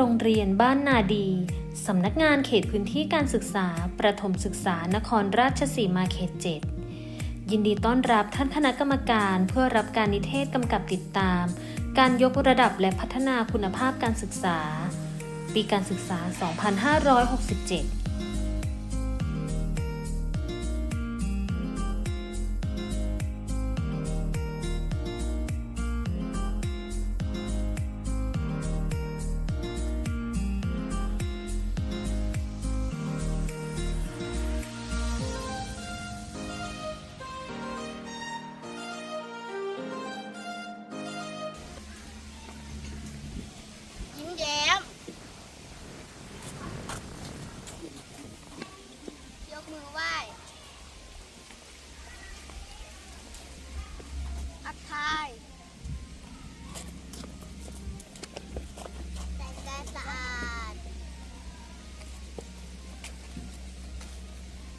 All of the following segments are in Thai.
โรงเรียนบ้านนาดี สำนักงานเขตพื้นที่การศึกษา ประถมศึกษานครราชสีมาเขต 7 ยินดีต้อนรับท่านคณะกรรมการเพื่อรับการนิเทศกำกับติดตาม การยกระดับและพัฒนาคุณภาพการศึกษา ปีการศึกษา 2567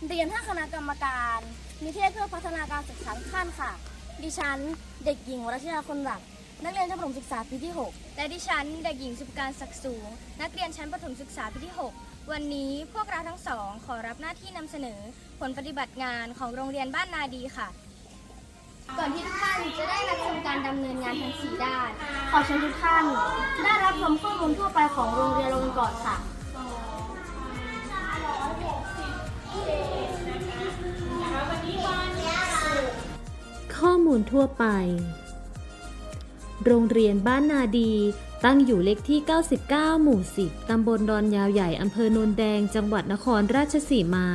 เรียนท่าคณะกรรมการ นิเทศเพื่อพัฒนาการศึกษาทุกขั้นค่ะ ดิฉันเด็กหญิงวรัชยาคนหลัก นักเรียนชั้นประถมศึกษาปีที่ 6 และดิฉันเด็กหญิงสุภการศักดิ์สูง นักเรียนชั้นประถมศึกษาปีที่ 6 วันนี้พวกเราทั้งสอง ขอรับหน้าที่นำเสนอ ผลปฏิบัติงานของโรงเรียนบ้านนาดีค่ะ ก่อนที่ทุกท่านจะได้รับชมการดำเนินงานทั้งสีด้าน ขอเชิญทุกท่าน ได้รับชมข้อมูลทั่วไปของโรงเรียนเรากันก่อนค่ะ ลทั่วไป โรงเรียนบ้านนาดีตั้งอยู่เลขที่ 99 หมู่ 10 ตำบลดอนยาวใหญ่ อำเภอโนนแดง จังหวัดนครราชสีมา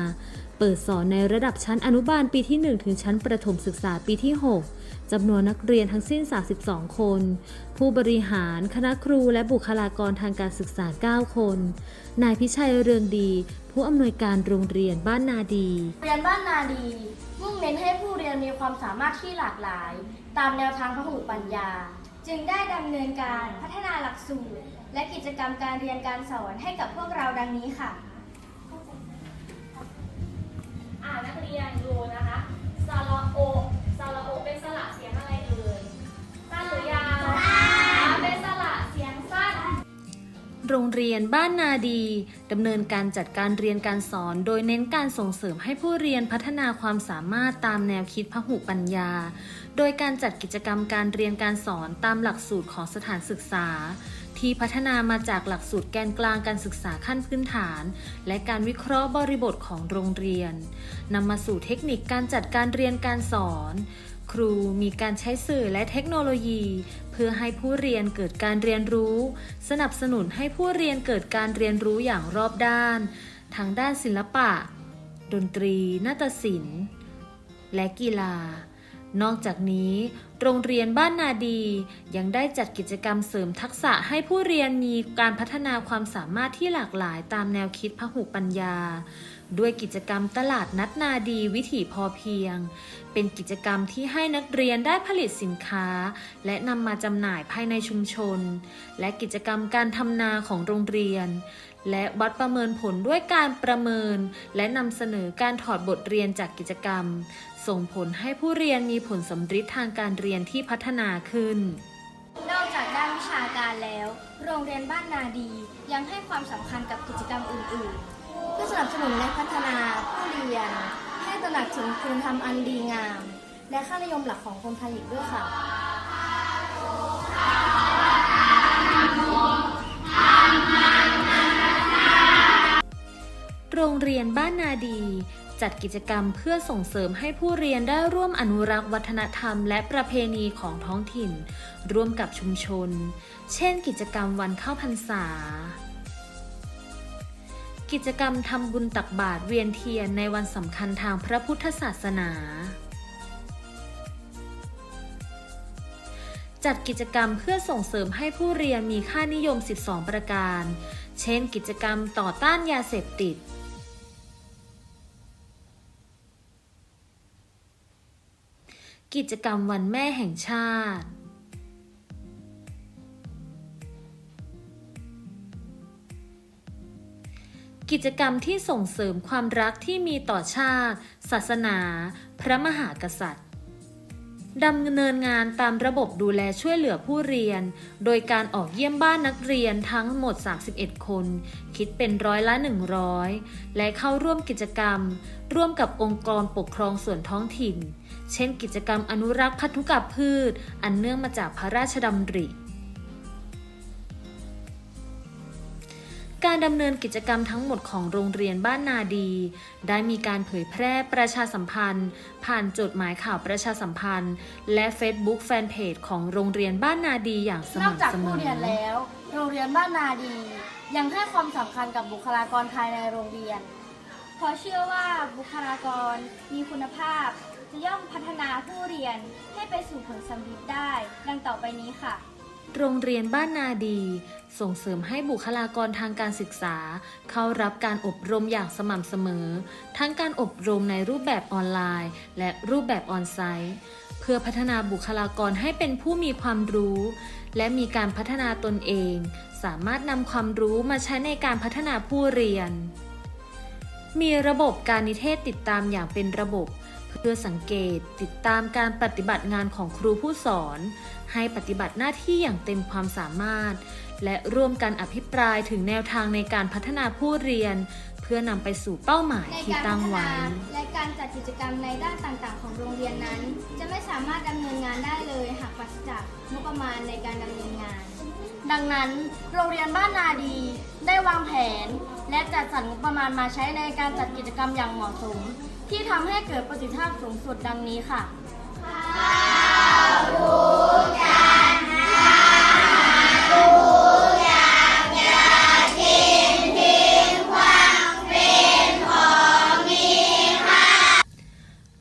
เปิดสอนในระดับชั้นอนุบาลปีที่ 1 ถึงชั้นประถมศึกษาปีที่ 6 จำนวนนักเรียนทั้งสิ้น 32 คน ผู้บริหาร คณะครูและบุคลากรทางการศึกษา 9 คน นายพิชัยเรืองดี ผู้อำนวยการโรงเรียนบ้านนาดี เรียนบ้านนาดี มุ่งเน้นให้ผู้เรียนมีความสามารถที่หลากหลาย ตามแนวทางพหุปัญญา จึงได้ดำเนินการพัฒนาหลักสูตร และกิจกรรมการเรียนการสอนให้กับพวกเราดังนี้ค่ะอ่านักเรียนดูนะคะสระโอสระโอเป็นสระเสียงอะไรเโรงเรียนบ้านนาดีดำเนินการจัดการเรียนการสอน โดยเน้นการส่งเสริมให้ผู้เรียนพัฒนาความสามารถตามแนวคิดพหุปัญญา โดยการจัดกิจกรรมการเรียนการสอนตามหลักสูตรของสถานศึกษา ที่พัฒนามาจากหลักสูตรแกนกลางการศึกษาขั้นพื้นฐาน และการวิเคราะห์บริบทของโรงเรียนนำมาสู่เทคนิคการจัดการเรียนการสอนครูมีการใช้สื่อและเทคโนโลยี เพื่อให้ผู้เรียนเกิดการเรียนรู้ สนับสนุนให้ผู้เรียนเกิดการเรียนรู้อย่างรอบด้านทั้งด้านศิลปะ ดนตรี นาฏศิลป์ และกีฬา นอกจากนี้ โรงเรียนบ้านนาดียังได้จัดกิจกรรมเสริมทักษะให้ผู้เรียนมีการพัฒนาความสามารถที่หลากหลายตามแนวคิดพหุปัญญา ด้วยกิจกรรมตลาดนัดนาดีวิถีพอเพียง เป็นกิจกรรมที่ให้นักเรียนได้ผลิตสินค้า และนำมาจำหน่ายภายในชุมชน และกิจกรรมการทำนาของโรงเรียน และวัดประเมินผลด้วยการประเมิน และนำเสนอการถอดบทเรียนจากกิจกรรม ส่งผลให้ผู้เรียนมีผลสำฤทธิ์ทางการเรียนที่พัฒนาขึ้น นอกจากด้านวิชาการแล้ว โรงเรียนบ้านนาดียังให้ความสำคัญกับกิจกรรมอื่น ๆ เพื่อสนับสนุนและพัฒนาผู้เรียน ให้ตระหนักถึงคุณธรรมอันดีงาม และค่านิยมหลักของคนไทยอีกด้วยค่ะ โรงเรียนบ้านนาดี จัดกิจกรรมเพื่อส่งเสริมให้ผู้เรียนได้ร่วมอนุรักษ์วัฒนธรรมและประเพณีของท้องถิ่น ร่วมกับชุมชน เช่น กิจกรรมวันเข้าพรรษา กิจกรรมทำบุญตักบาตรเวียนเทียนในวันสำคัญทางพระพุทธศาสนาจัดกิจกรรมเพื่อส่งเสริมให้ผู้เรียนมีค่านิยม 12 ประการ เช่น กิจกรรมต่อต้านยาเสพติด กิจกรรมวันแม่แห่งชาติ กิจกรรมที่ส่งเสริมความรักที่มีต่อชาติ ศาสนา พระมหากษัตริย์ ดำเนินงานตามระบบดูแลช่วยเหลือผู้เรียน โดยการออกเยี่ยมบ้านนักเรียนทั้งหมด 31 คน คิดเป็นร้อยละ 100 และเข้าร่วมกิจกรรม ร่วมกับองค์กรปกครองส่วนท้องถิ่น เช่นกิจกรรมอนุรักษ์พันธุกรรมพืช อันเนื่องมาจากพระราชดำริ การดำเนินกิจกรรมทั้งหมดของโรงเรียนบ้านนาดี ได้มีการเผยแพร่ประชาสัมพันธ์ ผ่านจดหมายข่าวประชาสัมพันธ์ และ Facebook แฟนเพจของโรงเรียนบ้านนาดีอย่างสนอกจากเสมผู้อ เรียนแล้ว โรงเรียนบ้านนาดี ยังให้ความสำคัญกับบุคลากรภายในโรงเรียน เพราะเชื่อว่าบุคลากรมีคุณภาพ จะย่อมพัฒนาผู้เรียนให้ไปสู่ผลสำเร็จได้ ดังต่อไปนี้ค่ะ โรงเรียนบ้านนาดี ส่งเสริมให้บุคลากรทางการศึกษา เข้ารับการอบรมอย่างสม่ำเสมอ ทั้งการอบรมในรูปแบบออนไลน์ และรูปแบบออนไซต์เพื่อพัฒนาบุคลากรให้เป็นผู้มีความรู้ และมีการพัฒนาตนเอง สามารถนำความรู้มาใช้ในการพัฒนาผู้เรียน มีระบบการนิเทศติดตามอย่างเป็นระบบ เพื่อสังเกตติดตามการปฏิบัติงานของครูผู้สอน ให้ปฏิบัติหน้าที่อย่างเต็มความสามารถ และร่วมกันอภิปรายถึงแนวทางในการพัฒนาผู้เรียน เพื่อนำไปสู่เป้าหมายในที่การตั้พังฒไว้ นาและการจัดกิจกรรมในด้านต่างๆ ของโรงเรียนนั้น จะไม่สามารถดำเนินงานได้เลย หากปราศจากงบประมาณในการดำเนินงาน ดังนั้นโรงเรียนบ้านนาดี ได้วางแผน และจัดสรรงบประมาณมาใช้ในการจัดกิจกรรมอย่างเหมาะสม ที่ทำให้เกิดประสิทธิภาพสูงสุดดังนี้ค่ะ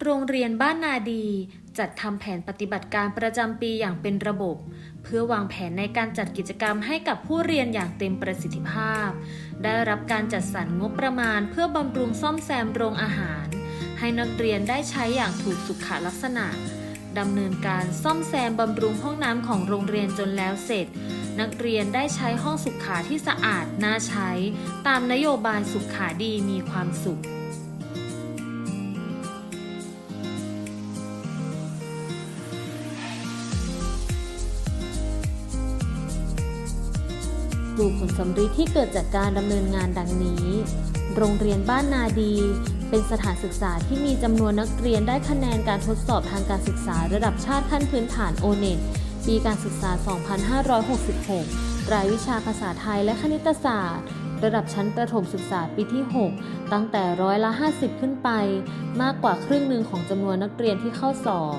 โรงเรียนบ้านนาดีจัดทำแผนปฏิบัติการประจำปีอย่างเป็นระบบ เพื่อวางแผนในการจัดกิจกรรมให้กับผู้เรียนอย่างเต็มประสิทธิภาพ ได้รับการจัดสรรงบประมาณเพื่อบำรุงซ่อมแซมโรงอาหาร ให้นักเรียนได้ใช้อย่างถูกสุขลักษณะดำเนินการซ่อมแซมบำรุงห้องน้ำของโรงเรียนจนแล้วเสร็จ นักเรียนได้ใช้ห้องสุขาที่สะอาดน่าใช้ ตามนโยบายสุขาดีมีความสุขสู่ผลสำฤทธิ์ที่เกิดจากการดำเนินงานดังนี้ โรงเรียนบ้านนาดี เป็นสถานศึกษาที่มีจำนวนนักเรียนได้คะแนนการทดสอบทางการศึกษาระดับชาติขั้นพื้นฐานโอเน็ตปีการศึกษา 2566 รายวิชาภาษาไทยและคณิตศาสตร์ ระดับชั้นประถมศึกษาปีที่ 6 ตั้งแต่ร้อยละ 50 ขึ้นไป มากกว่าครึ่งหนึ่งของจำนวนนักเรียนที่เข้าสอบ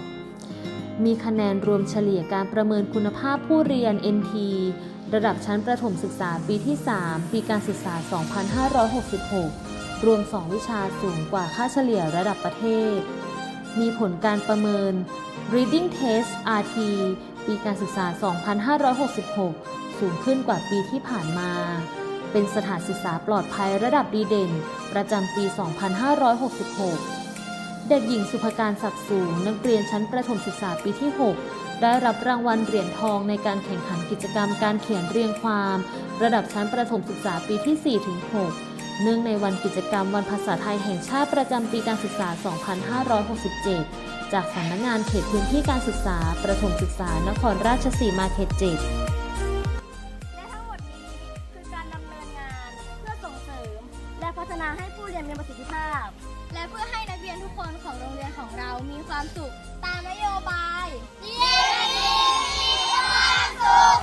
มีคะแนนรวมเฉลี่ยการประเมินคุณภาพผู้เรียน NT ระดับชั้นประถมศึกษาปีที่ 3 ปีการศึกษา 2566 รวม 2 วิชาสูงกว่าค่าเฉลี่ยระดับประเทศ มีผลการประเมิน Reading Test RT ปีการศึกษา 2566 สูงขึ้นกว่าปีที่ผ่านมา เป็นสถานศึกษาปลอดภัยระดับดีเด่น ประจำปี 2566 เด็กหญิงสุภการศักดิ์สูง นักเรียนชั้นประถมศึกษาปีที่ 6 ได้รับรางวัลเหรียญทองในการแข่งขันกิจกรรมการเขียนเรียงความ ระดับชั้นประถมศึกษาปีที่4-6 เนื่องในวันกิจกรรมวันภาษาไทยแห่งชาติประจำปีการศึกษา 2567 จากสำนักงงานเขตพื้นที่การศึกษา ประถมศึกษานครราชสีมาเขตเจ็ดและทั้งหมดนี้คือการดำเนินงานเพื่อส่งเสริม และพัฒนาให้ผู้เรียนมีประสิทธิภาพ และเพื่อให้นักเรียนทุกคนของโรงเรียนของเรามีความสุขตามนโยบาย เรียนดีมีความสุข